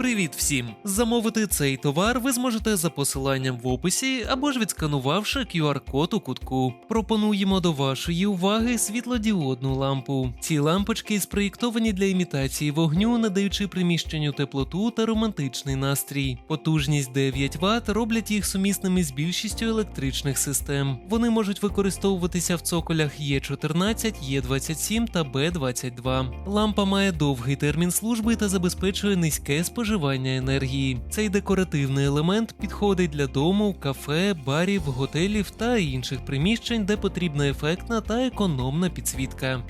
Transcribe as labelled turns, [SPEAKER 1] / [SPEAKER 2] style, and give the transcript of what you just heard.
[SPEAKER 1] Привіт всім! Замовити цей товар ви зможете за посиланням в описі або ж відсканувавши QR-код у кутку. Пропонуємо до вашої уваги світлодіодну лампу. Ці лампочки спроєктовані для імітації вогню, надаючи приміщенню теплоту та романтичний настрій. Потужність 9 Вт роблять їх сумісними з більшістю електричних систем. Вони можуть використовуватися в цоколях Е14, Е27 та Б22. Лампа має довгий термін служби та забезпечує низьке споживання енергії. Цей декоративний елемент підходить для дому, кафе, барів, готелів та інших приміщень, де потрібна ефектна та економна підсвітка.